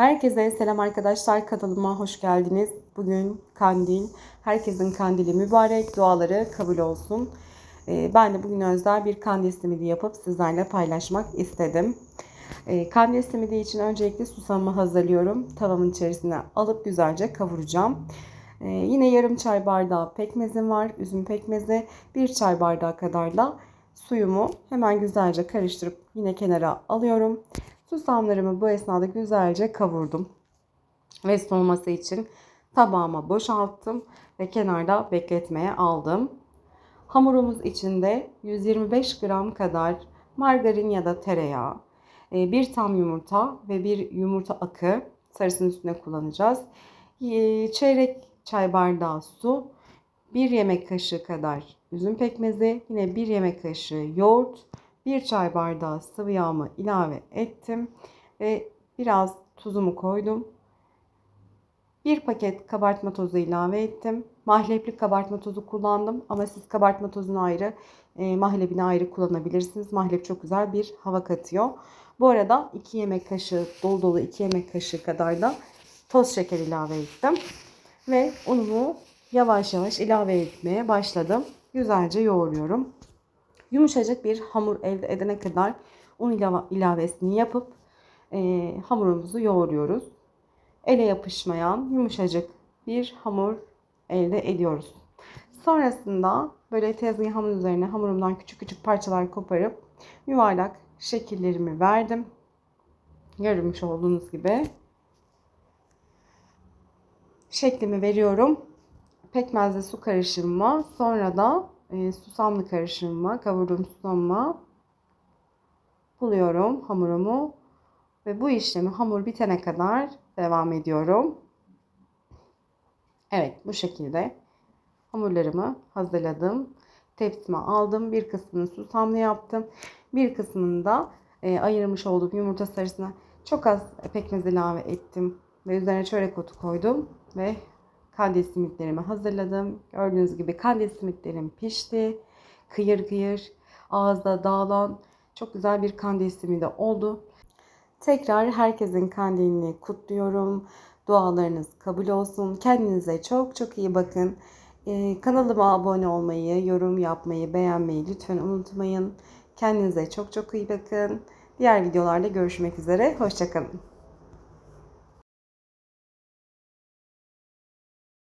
Herkese selam arkadaşlar. Kanalıma hoş geldiniz. Bugün kandil. Herkesin kandili mübarek. Duaları kabul olsun. Ee, Ben de bugün özel bir kandil simidi yapıp sizlerle paylaşmak istedim. Ee, Kandil simidi için öncelikle susamımı hazırlıyorum. Tavamın içerisine alıp güzelce kavuracağım. Ee, Yine yarım çay bardağı pekmezim var. Üzüm pekmezi. Bir çay bardağı kadar da suyumu hemen güzelce karıştırıp yine kenara alıyorum. Susamlarımı bu esnada güzelce kavurdum. Ve soğuması için tabağıma boşalttım ve kenarda bekletmeye aldım. Hamurumuz içinde 125 gram kadar margarin ya da tereyağı, e, bir tam yumurta ve bir yumurta akı sarısının üstüne kullanacağız. E, Çeyrek çay bardağı su, bir yemek kaşığı kadar üzüm pekmezi, yine bir yemek kaşığı yoğurt, bir çay bardağı sıvı yağımı ilave ettim ve biraz tuzumu koydum. Bir paket kabartma tozu ilave ettim. Mahlebli kabartma tozu kullandım ama siz kabartma tozunu ayrı, e, mahlebini ayrı kullanabilirsiniz. Mahlep çok güzel bir hava katıyor. Bu arada 2 yemek kaşığı, dolu dolu 2 yemek kaşığı kadar da toz şeker ilave ettim. Ve unumu yavaş yavaş ilave etmeye başladım. Güzelce yoğuruyorum. Yumuşacık bir hamur elde edene kadar un ilave, ilavesini yapıp e, hamurumuzu yoğuruyoruz. Ele yapışmayan yumuşacık bir hamur elde ediyoruz. Sonrasında böyle tezgahımın üzerine hamurumdan küçük küçük parçalar koparıp yuvarlak şekillerimi verdim. Görmüş olduğunuz gibi şeklimi veriyorum. Pekmezle su karışımıma sonra da e, susamlı karışımıma kavurduğum susamıma buluyorum hamurumu ve bu işlemi hamur bitene kadar devam ediyorum. Evet bu şekilde hamurlarımı hazırladım. Tepsime aldım. Bir kısmını susamlı yaptım. Bir kısmını da e, ayırmış olduğum yumurta sarısına çok az pekmez ilave ettim. Ve üzerine çörek otu koydum. Ve kandil simitlerimi hazırladım. Gördüğünüz gibi kandil simitlerim pişti. Kıyır kıyır ağızda dağılan çok güzel bir kandil simidi oldu. Tekrar herkesin kandilini kutluyorum. Dualarınız kabul olsun. Kendinize çok çok iyi bakın. Ee, kanalıma abone olmayı, yorum yapmayı, beğenmeyi lütfen unutmayın. Kendinize çok çok iyi bakın. Diğer videolarda görüşmek üzere. Hoşçakalın.